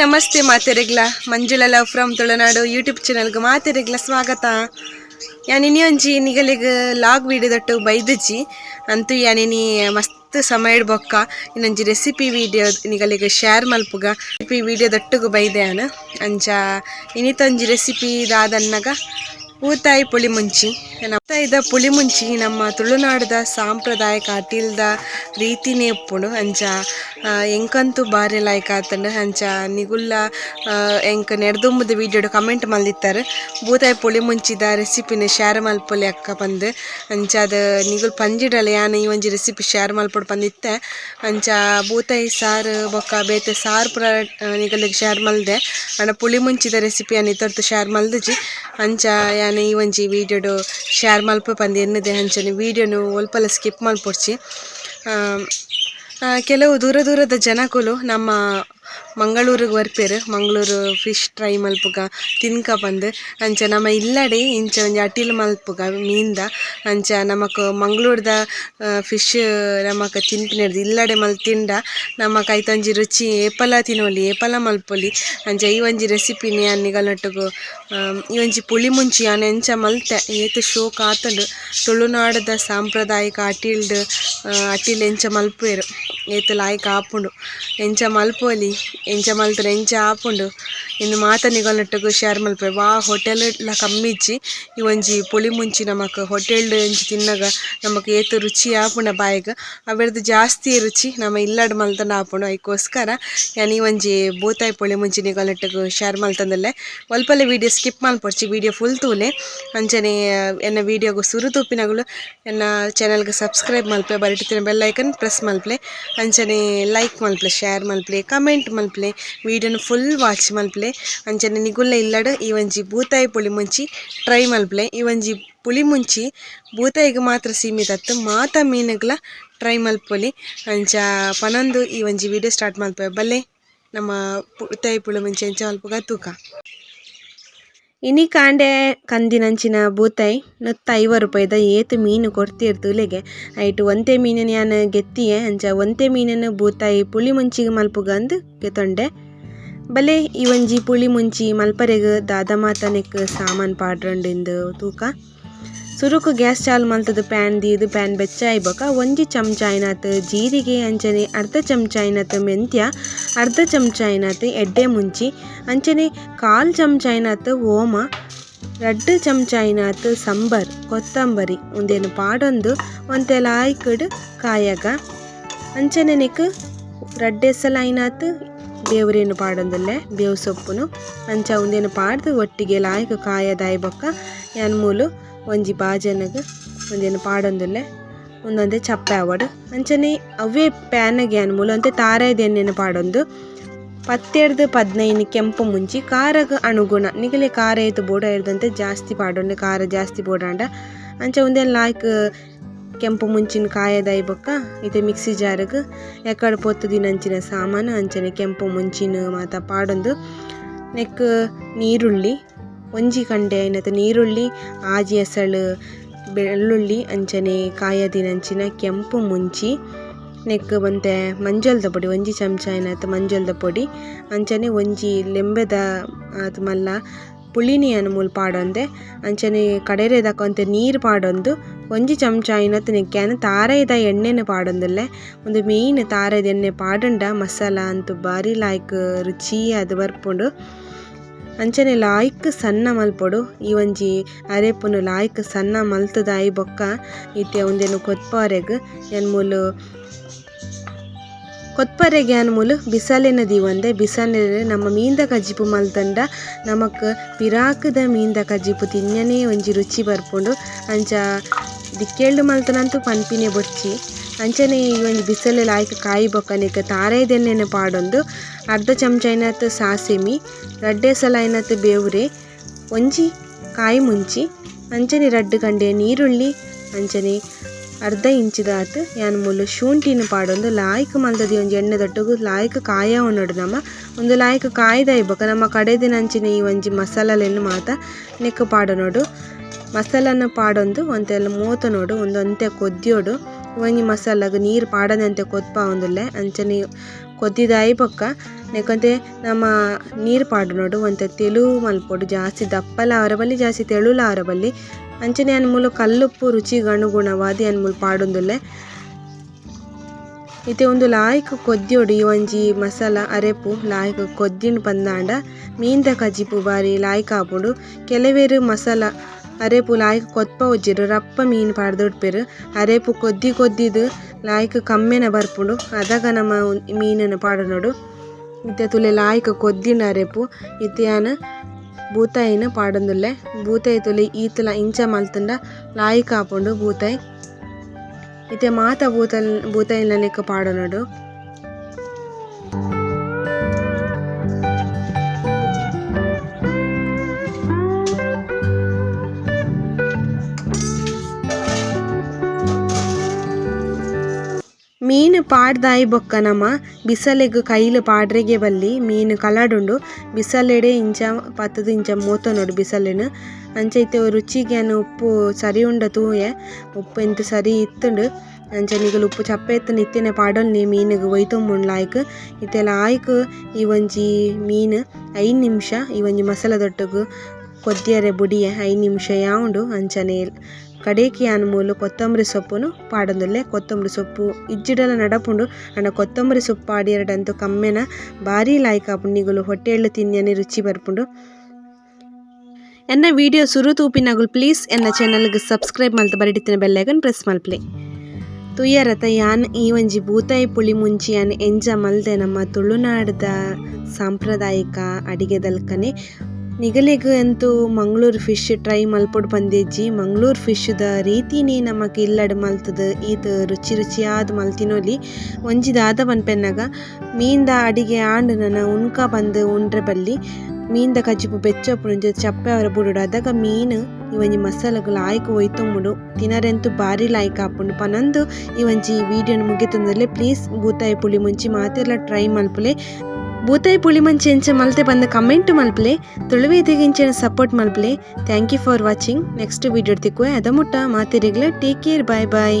ನಮಸ್ತೆ ಮಾತೆರೆಗ್ಲ. Manjula love from Tulunadu YouTube ಚಾನಲ್ಗೆ ಮಾತೆರೆಗ್ಲ ಸ್ವಾಗತ. ಯಾನಿನಿ ಒಂಜಿ ನಿಗಲಿಗ ಲಾಗ್ ವಿಡಿಯೋದಟ್ಟು ಬೈದಜ್ಜಿ. ಅಂತೂ ಯಾನಿನಿ ಮಸ್ತ್ ಸಮಯ ಇಡ್ಬೊಕ್ಕ. ಇನ್ನೊಂಜಿ ರೆಸಿಪಿ ವಿಡಿಯೋ ನಿಗಲಿಗ ಶೇರ್ ಮಲ್ಪುಗ. ರೆಸಿಪಿ ವಿಡಿಯೋದಟ್ಟುಗು ಬೈದೆ ಅನ ಅಂಚ ಇನ್ನಿತೊಂಜಿ ರೆಸಿಪಿ ದಾದನ್ನಗ ಊತಾಯಿ ಪುಳಿ ಮುಂಚಿ ಊತಾಯಿದ ಪುಳಿ ಮುಂಚಿ ನಮ್ಮ ತುಳುನಾಡದ ಸಾಂಪ್ರದಾಯಿಕ ಅಟಿಲ್ದ ರೀತಿನೇ ಉಪ್ಪುಂಡು ಅಂಚ ಎಂಕಂತೂ ಬಾರಿ ಲೈಕ್ ಆತಂಡು ಅಂಚ. ನಿಗುಲ್ಲ ಎಂಕ ನೆಡ್ದುಂಬುದ ವೀಡಿಯೋಡು ಕಮೆಂಟ್ ಮಲ್ದಿತ್ತಾರೆ. ಬೂತಾಯಿ ಪುಳಿ ಮುಂಚಿದ ರೆಸಿಪಿನ ಶೇರ್ ಮಲ್ಪೊಲಿ ಅಕ್ಕ ಬಂದು, ಅಂಚ ಅದು ನಿಗುಲ್ ಪಂಜಿಡಲ್ಲ, ಯಾನ್ ಈ ಒಂಜಿ ರೆಸಿಪಿ ಶೇರ್ ಮಲ್ಪೊಡು ಬಂದಿತ್ತೆ. ಅಂಚ ಬೂತಾಯಿ ಸಾರು, ಬೊಕ್ಕ ಬೇತೆ ಸಾರು ಪುರ ನಿಗಲಿಗೆ ಶೇರ್ ಮಲ್ದೆ. ಪುಳಿ ಮುಂಚಿದ ರೆಸಿಪಿ ಅನ್ನ ಇತ್ತರ್ತು ಶೇರ್ ಮಲ್ದಜಿ. ಅಂಚ ಯಾನ್ ಈ ಒಂಜಿ ವೀಡಿಯೋಡು ಶೇರ್ ಮಲ್ಪ ಪಂದ್ ಎನ್ನದೆ ಅಂಚನೆ ವೀಡಿಯೋನು ಒಲ್ಪಲ ಸ್ಕಿಪ್ ಮಲ್ಪೊಡ್ಚಿ. ಕೆಲವು ದೂರ ದೂರದ ಜನಕುಲು ನಮ್ಮ ಮಂಗಳೂರಿಗೆ ಬರ್ಪೇರು ಮಂಗಳೂರು ಫಿಶ್ ಟ್ರೈ ಮಲ್ಪುಗ, ತಿನ್ಕ ಬಂದು. ಅಂಚ ನಮ್ಮ ಇಲ್ಲಡೆ, ಇಂಚ ಒಂಜಿ ಅಟಿಲ್ ಮಲ್ಪುಗ, ಮೀನ್ದ. ಅಂಚ ನಮಕ್ ಮಂಗಳೂರ್ದ ಫಿಶ್ ನಮಕ್ ತಿನ್ಪಿನರ್ದು ಇಲ್ಲಡೆ ಮಲ್ ತಿಂಡ ನಮಕ್ ಐತೊಂಜಿ ರುಚಿ, ಏಪಲ ತಿನ್ನೋಲಿ ಏಪಲ ಮಲ್ಪೊಲಿ. ಅಂಚ ಈ ಒಂಜಿ ರೆಸಿಪಿನಿ ಅನ್ನಿಗಲೊಟ್ಟುಗು ಈ ಒಂಜಿ ಪುಳಿ ಮುಂಚಿ ಆನೆ ಎಂಚ ಮಲ್ತೆ. ಏತು ಶೋಕ್ ಆತಂಡು ತುಳುನಾಡದ ಸಾಂಪ್ರದಾಯಿಕ ಅಟಿಲ್ಡ್ ಅಟಿಲ್ ಎಂಚ ಮಲ್ಪುವೆರು. ಏತ್ ಲಾಯ್ಕ್ ಆಪುಂಡು ಎಂಚ ಮಲ್ಪೊಲಿ, ಎಂಚ ಮಲ್ತರೆ ಎಂಚ ಆಪುಂಡು ಇನ್ನು ಮಾತನಿಗೊಲ್ಲಟ್ಟುಗು ಶೇರ್ ಮಲ್ಪೆ. ವಾ ಹೋಟೆಲ್ ಲ ಕಮ್ಮಿಚ್ಚಿ ಈ ಒಂಜಿ ಪುಳಿ ಮುಂಚಿ ನಮಕ್ ಹೋಟೆಲ್ ಎಂಚಿ ತಿನ್ನಗ ನಮಕ್ ಏತ್ ರುಚಿ ಆಪುಂಡ ಬಾಯಿಗೆ. ಅವೆರ್ದು ಜಾಸ್ತಿ ರುಚಿ ನಮ್ಮ ಇಲ್ಲಡ್ ಮಲ್ತಂಡ ಆಪುಂಡು ಅದಕ್ಕೋಸ್ಕರ ಯಾನ್ ಈ ಒಂಜಿ ಬೂತಾಯಿ ಪುಳಿ ಮುಂಚಿ ನಿಗೊಲ್ಲಟ್ಟುಗು ಶೇರ್ ಮಲ್ತಂದಲ್ಲೇ. ಒಲ್ಪಲೆ ವಿಡಿಯೋ ಸ್ಕಿಪ್ ಮಲ್ಪೊಡ್ಚಿ ವೀಡಿಯೋ ಫುಲ್ ತೂಲೆ ಅಂಚನೆ ಎನ್ನ ವಿಡಿಯೋಗು ಸುರು ತೂಪಿನಗಳು, ಎನ್ನ ಚಾನಲ್ಗೆ ಸಬ್ಸ್ಕ್ರೈಬ್ ಮಲ್ಪೆ. ಬರಿಟಿನ ಬೆಲ್ಲೈಕನ್ ಪ್ರೆಸ್ ಮಲ್ಪಲೆ ಅಂಚನೆ ಲೈಕ್ ಮಲ್ಪಲೆ ಶೇರ್ ಮಲ್ಪಲೆ ಕಮೆಂಟ್ ಮಲ್ಪಲೆ ವಿಡಿಯೋನ ಫುಲ್ ವಾಚ್ ಮಲ್ಪಲೆ. ಅಂಚನೆ ನಿಗುಲ್ಲ ಇಲ್ಲಡ್ ಈ ಒಂಜಿ ಬೂತಾಯಿ ಪುಳಿ ಮುಂಚಿ ಟ್ರೈ ಮಲ್ಪಲೆ. ಒಂಜಿ ಪುಳಿ ಮುಂಚಿ ಬೂತಾಯಿಗೆ ಮಾತ್ರ ಸೀಮಿತ ಅತ್ತು ಮಾತ ಮೀನುಗಳ ಟ್ರೈ ಮಲ್ಪೊಲಿ. ಅಂಚ ಪನೊಂದು ಈ ಒಂಜಿ ವಿಡಿಯೋ ಸ್ಟಾರ್ಟ್ ಮಲ್ಪೆ ಬಲ್ಲೆ ನಮ್ಮ ಬೂತಾಯಿ ಪುಳಿ ಮುಂಚಿ ಅಂಚ ಮಲ್ಪಗ ತೂಕ ಇನಿ ಕಾಂಡೆ ಕಂದಿನಂಚಿನ ಬೂತಾಯಿ ನುತ್ತ ಐವ ರೂಪಾಯಿದ ಏತ್ ಮೀನು ಕೊಡ್ತಿರ್ತು ತೂಲೆಗೆ ಐಟು ಒಂತೆ ಮೀನನ್ ಯಾನ್ ಗೆತ್ತಿಯೆ, ಅಂಚ ಒಂತೆ ಮೀನನ್ನು ಬೂತಾಯಿ ಪುಳಿ ಮುಂಚಿಗೆ ಮಲ್ಪುಗ ಅಂದ್ ಗೆತೊಂಡೆ. ಬಲೆ ಈ ಒಂಜಿ ಪುಳಿ ಮುಂಚಿ ಮಲ್ಪರೆಗ್ ದಾದ ಮಾತನೆಕ್ ಸಾಮಾನ್ ಪಾಡ್ರಂಡಿಂದು ತೂಕ. ಸುರುಕು ಗ್ಯಾಸ್ ಚಾಲು ಮಲ್ತದ ಪ್ಯಾನ್ ದೀದು ಪ್ಯಾನ್ ಬೆಚ್ಚ ಬೊಕ ಒಂಜಿ ಚಮಚ ಐನಾತ್ ಜೀರಿಗೆ ಅಂಚನೆ, ಅರ್ಧ ಚಮಚ ಐನಾತ್ ಮೆಂತ್ಯ, ಅರ್ಧ ಚಮಚ ಐನಾತ್ ಎಡ್ಡೆ ಮುಂಚಿ, ಅಂಚನೆ ಕಾಲ್ ಚಮಚ ಐನಾತ್ ಓಮ, ರಡ್ಡ್ ಚಮಚ ಐನಾತ್ ಸಂಬರ್, ಕೊತ್ತಂಬರಿ ಒಂದೇನು ಪಾಡೊಂದು ಒಂತೆಲ ಆಯ್ಕಡ್ ಕಾಯಗ ಅಂಚನೆ ನೆಕ್ ರಡ್ಡೆಸಲ ಐನಾತ್ ಬೇವ್ರೇನು ಪಾಡೊಂದುಲ್ಲೆ? ಬೇವು ಸೊಪ್ಪುನು. ಅಂಚ ಒಂದೇನು ಪಾಡ್ದು ಒಟ್ಟಿಗೆ ಲಾಯ್ಕ ಕಾಯದಾಯ್ ಬೊಕ್ಕ. ಯಾನ್ ಮೂಲು ಒಂಜಿ ಬಾಜನಗ್ ಒಂದೇನು ಪಾಡೊಂದುಲ್ಲೆ? ಒಂದೊಂದೆ ಚಪ್ಪೆ ಆವಡ್ ಅಂಚನೆ ಅವೇ ಪ್ಯಾನಗೆ ಯಾನ್ ಮೂಲು ಅಂತೆ ತಾರಾಯ್ದ ಪಾಡೊಂದು. ಪತ್ತೆರ್ದು ಪದಿನೈದು ಕೆಂಪು ಮುಂಚಿ ಖಾರಗ ಅನುಗುಣ ನಿಗಲೆ ಖಾರ ಏತು ಬೋಡ ಇರ್ದಂತೆ ಜಾಸ್ತಿ ಪಾಡೊಂಡೆ ಖಾರ ಜಾಸ್ತಿ ಬೋಡಾಂಡ. ಅಂಚ ಒಂದೇನು ಲಾಯ್ಕ್ ಕೆಂಪು ಮುಂಚಿನ ಕಾಯದಾಯಿ ಬೊಕ್ಕ ಇದು ಮಿಕ್ಸಿ ಜಾರ್ಗ್ ಪೊತ್ತು ದಿನಂಚಿನ ಸಾಮಾನು ಅಂಚನೆ ಕೆಂಪು ಮುಂಚಿನ ಮಾತ ಪಾಡೊಂದು. ನೆಕ್ ನೀರುಳ್ಳಿ, ಒಂಜಿ ಕಂಡೆ ಐನತ ನೀರುಳ್ಳಿ, ಆಜಿ ಎಸಳು ಬೆಳ್ಳುಳ್ಳಿ ಅಂಚನೆ ಕಾಯದಿನಂಚಿನ ಕೆಂಪು ಮುಂಚಿ. ನೆಕ್ ಬಂತೆ ಮಂಜಲ್ದ ಪೊಡಿ, ಒಂಜಿ ಚಮಚ ಐನತ್ತ ಮಂಜಲ್ದ ಪೊಡಿ ಅಂಚನೆ ಒಂಜಿ ಲೆಂಬೆದ ಆತ್ ಮಲ್ಲ ಪುಳಿನಿ ಮೂಲು ಪಾಡೊಂದೆ. ಅಂಚನೆ ಕಡೆರೆದಕ ಒಂತೆ ನೀರು ಪಾಡೊಂದು. ಒಂಜಿ ಚಮಚ ಐನತ್ ನೆಕ್ಕ್ಯಾನ್ ತಾರೆದ ಎಣ್ಣೆನ ಪಾಡೊಂದುಲ್ಲೆ. ಒಂದು ಮೇನ್ ತಾರೆದ ಎಣ್ಣೆ ಪಾಡಂಡ. ಮಸಾಲ ಅಂತೂ ಬಾರಿ ಲಾಯ್ಕ್ ರುಚಿ ಅದು ಬರ್ಪುಂಡು. ಅಂಚನೆ ಲಾಯ್ಕ್ ಸಣ್ಣ ಮಲ್ಪೊಡು. ಈ ಒಂಜಿ ಅರೆಪುನು ಲಾಯ್ಕ್ ಸಣ್ಣ ಮಲ್ತುದಾಯಿ ಬೊಕ್ಕ. ಇತ್ತೆ ಉಂದೆನ್ ಕೊತ್ಪಾರೆಗ್. ಎನ್ ಮೂಲು ಕೊತ್ಪರೆಗೆ ಗ್ಯಾನ್ ಮೂಲು ಬಿಸಲೆನ ಒಂದೇ ಬಿಸಾಲೆ ನಮ್ಮ ಮೀಂದ ಕಜ್ಜಿಪು ಮಲ್ತಂಡ, ನಮಕ್ ಪಿರಾಕದ ಮೀಂದ ಕಜಿಪು ತಿನ್ನನೇ ಒಂಜಿ ರುಚಿ ಬರ್ಪುಂಡು. ಅಂಚ ದಿಕ್ಕೆಳ್ಳು ಮಲ್ತನಂತೂ ಪನ್ಪಿನೇ ಬೊಚ್ಚಿ. ಅಂಚನೆ ಈ ಒಂದು ಬಿಸಲೆ ಲಾಯ್ಕ್ ಕಾಯಿ ಬೊಕ್ಕನೆಕ್ ತಾರೆದೆಣ್ಣೆನ ಪಾಡೊಂದು. ಅರ್ಧ ಚಮಚ ಸಾಸಿಮಿ, ರಡ್ಡೆ ಸಲ ಬೇವ್ರೆ, ಒಂಜಿ ಕಾಯಿ ಮುಂಚಿ. ಅಂಚನೆ ರಡ್ಡು ಕಂಡೆ ನೀರುಳ್ಳಿ, ಅಂಚನೆ ಅರ್ಧ ಇಂಚಿದಾತ್ ಯಾನ್ ಮೂಲು ಶುಂಠಿನ ಪಾಡೊಂದು ಲಾಯ್ಕ್ ಮಲ್ತದಿ ಒಂಜಿ ಎಣ್ಣೆ ದೊಟ್ಟಗು, ಲಾಯ್ಕ್ ಕಾಯ ನಮ ಒಂದು ಲಾಯ್ಕ್ ಕಾಯ್ದ ಇಬ್ಬಕ, ನಮ್ಮ ಕಡೆದಿನ ಅಂಚಿನ ಈ ಒಂಜಿ ಮಸಾಲಲೆನ್ನು ಮಾತ ನೆಕ್ ಪಾಡನೋಡು ಮಸಾಲನ ಪಾಡೊಂದು ಒಂತೆಲ್ಲ ಮೂತ ನೋಡು, ಒಂದು ಅಂತೆ ಕೊದ್ದಿಯೋಡು ಒಂಜಿ ಮಸಾಲಗ ನೀರು ಪಾಡದಂತೆ ಕೊತ್ಪ ಒಂದುಲ್ಲೆ ಅಂಚನೆ ಕೊದ್ದಿದಾಯಿ ಪೊಕ್ಕ ನೆಕ್ಕಂತೆ ನಮ್ಮ ನೀರು ಪಾಡು ನೋಡು ಒಂತೆ ತೆಲು ಮಲ್ಪೊಡು ಜಾಸ್ತಿ ದಪ್ಪಲ ಅವರ ಬಲ್ಲಿ ಜಾಸ್ತಿ ತೆಳುಲ ಅವರ ಬಲ್ಲಿ ಅಂಚನೆ ಅನ್ಮೂಲು ಕಲ್ಲುಪ್ಪು ರುಚಿಗೆ ಅನುಗುಣವಾದಿ ಅನ್ಮೂಲು ಪಾಡೊಂದುಲ್ಲೆ. ಇತ್ತೆ ಒಂದು ಲಾಯ್ಕ್ ಕೊದ್ದಿಯೋಡು ಈ ಒಂಜಿ ಮಸಾಲ, ಅರೆಪು, ಲಾಯ್ಕ್ ಕೊದ್ದಿನ ಪಂದಾಂಡ, ಮೀನ್ದ ಕಜಿಪು ಬಾರಿ ಲಾಯ್ಕ್ ಆಪುಂಡು. ಕೆಲವೇರು ಮಸಾಲ, ಅರೆಪು, ಲಾಯ್ಕ್ ಕೊತ್ಪ ಉಜ್ಜಿರು ರಪ್ಪ ಮೀನು ಪಾಡ್ದೊಡ್ಪೆರ್. ಅರೆಪು ಕೊದ್ದಿ ಕೊದ್ದಿದು, ಲಾಯ್ಕ್ ಕಮ್ಮೆನ ಬರ್ಪುಂಡು. ಅದಾಗ ನಮ್ಮ ಮೀನನ ಪಾಡನೋಡು ಇತ್ತೆ ತುಲೆ ಲಾಯ್ಕ್ ಕೊದ್ದಿನ ಅರೆಪು ಇತ್ತೆ ಯಾನ್ ಬೂತಾಯಿನ ಪಾಡೊಂದುಲ್ಲೆ ಬೂತಾಯಿ ತುಲೆ ಈತಲ ಇಂಚ ಮಲ್ತುಂಡ ಲಾಯ್ಕ್ ಆಪುಂಡು ಬೂತಾಯಿ ಇತ್ತೆ ಮಾತ ಬೂತಲ್ ಬೂತಾಯಿಲ ನೆಕ್ಕ ಪಾಡನೋಡು ಮೀನು ಪಾಡ್ದಾಯಿ ಬೊಕ್ಕ ನಮ. ಬಿಸಲೆಗ್ ಕೈಲ್ ಪಾಡ್ರೆಗೆ ಬಲ್ಲಿ ಮೀನು ಕಲಾಡುಂಡು. ಬಿಸಲೆಡೆ ಇಂಚ ಪತ್ತದು ಇಂಚ ಮೋತೊನೊಡು ಬಿಸಲೆನ್. ಅಂಚ ಇತ್ತೆ ರುಚಿಗೆ ಅನ್ನು ಉಪ್ಪು ಸರಿ ಉಂಡ ತೂಯೆ. ಉಪ್ಪು ಎಂತ ಸರಿ ಇತ್ತುಂಡು. ಅಂಚ ನಿಗಲು ಉಪ್ಪು ಚಪ್ಪೆ ಎತ್ತನ ಇತ್ತೆನೆ ಪಾಡೊಲ್ನಿ ಮೀನುಗ್ ಒಯ್ತೊಂಬುಂಡು ಲಾಯ್ಕ್ ಇತ್ತೆಲ ಆಯ್ಕ್ ಈ ಒಂಜಿ ಮೀನು ಐದು ನಿಮಿಷ ಈ ಒಂಜಿ ಮಸಾಲ ದೊಟ್ಟಗು ಕೊದ್ದಿಯರೆ ಬುಡಿಯೆ ಐದು ನಿಮಿಷ ಯಾವುಂಡು ಅಂಚನೆ ಮೂಲು ಕೊತ್ತಂಬರಿ ಸೊಪ್ಪುನು ಪಾಡೊಂದುಲ್ಲೆ. ಕೊತ್ತಂಬರಿ ಸೊಪ್ಪು ಇಜ್ಜಿಡಲ ನಡಪುಂಡು. ಆಂಡ ಕೊತ್ತಂಬರಿ ಸೊಪ್ಪು ಪಾಡಿಯರಡಂತೂ ಕಮ್ಮೆನ ಭಾರಿ ಲಾಯ್ಕ್ ಆಪುಂಡು ನಿಗುಲು ಹೊಟ್ಟೆಳ್ಳು ತಿನ್ಯನಿ ರುಚಿ ಬರ್ಪುಂಡು. ಎನ್ನ ವಿಡಿಯೋ ಸುರು ತೂಪಿನಗುಲು ಪ್ಲೀಸ್ ಎನ್ನ ಚಾನಲ್ಗೆ ಸಬ್ಸ್ಕ್ರೈಬ್ ಮಲ್ತ ಬರಡಿತ್ತಿನ ಬೆಲ್ಲೈಕನ್ ಪ್ರೆಸ್ ಮಲ್ಪ್ಲೆ ತುಯ್ಯರತ ಯಾನ್ ಈ ಒಂಜಿ ಬೂತಾಯಿ ಪುಳಿ ಮುಂಚಿ ಯಾನ್ ಎಂಜ ಮಲ್ದೆ ನಮ್ಮ ತುಳುನಾಡದ ಸಾಂಪ್ರದಾಯಿಕ ಅಡಿಗೆದಲ್ಕನೆ ನಿಗಲೆಗ್ ಅಂತೂ ಮಂಗಳೂರು ಫಿಶ್ ಟ್ರೈ ಮಲ್ಪೊಡು ಬಂದಿಜ್ಜಿ ಮಂಗಳೂರು ಫಿಶ್ದ ರೀತಿನೇ ನಮಕ್ ಇಲ್ಲಡ್ ಮಲ್ತದ ಇದು ರುಚಿ ರುಚಿಯಾದ್ ಮಲ್ತಿನೊಲಿ. ಒಂಜಿದಾದ ಪನ್ಪೆನ್ನಗ ಮೀನ್ದ ಅಡಿಗೆ ಆಂಡ್ ನನ ಉನ್ಕ ಬಂದು ಉಂಡ್ರೆ ಬಲ್ಲಿ, ಮೀನ್ದ ಕಜ್ಜಿಪು ಬೆಚ್ಚಪುಂಡು ಚಪ್ಪೆ ಅವರ ಬುಡುಡು. ಅದಾಗ ಮೀನು ಇವಂಜಿ ಒಂಜಿ ಮಸಾಲಗ್ ಲಾಯ್ಕ್ ಒಯ್ತೊಂಬುಡು. ತಿನರೆಂತೂ ಬಾರಿ ಲಾಯ್ಕ್ ಆಪುಂಡು. ಪನಂದು ಒಂಜಿ ವಿಡಿಯೋನ ಮುಗಿತಂದಲೆ ಪ್ಲೀಸ್ ಬೂತಾಯಿ ಪುಳಿ ಮುಂಚಿ ಮಾತೆರ್ಲ ಟ್ರೈ ಮಲ್ಪುಲೆ. ಬೂತಾಯಿ ಪುಳಿ ಮಂಚಿ ಎಂಚ ಮಲ್ತೆ ಬಂದ ಕಮೆಂಟ್ ಮಲ್ಪಲೆ, ತುಳುವೆ ತೆಗಿಂಚಿನ support ಮಲ್ಪಲೆ. Thank you for watching next video ತಿಕ್ಕುವೆ ಅದ ಮುಟ್ಟ. ಮಾತಿರಿಗ್ಲ. ಟೇಕ್ ಕೇರ್ ಬಾಯ್ ಬಾಯ್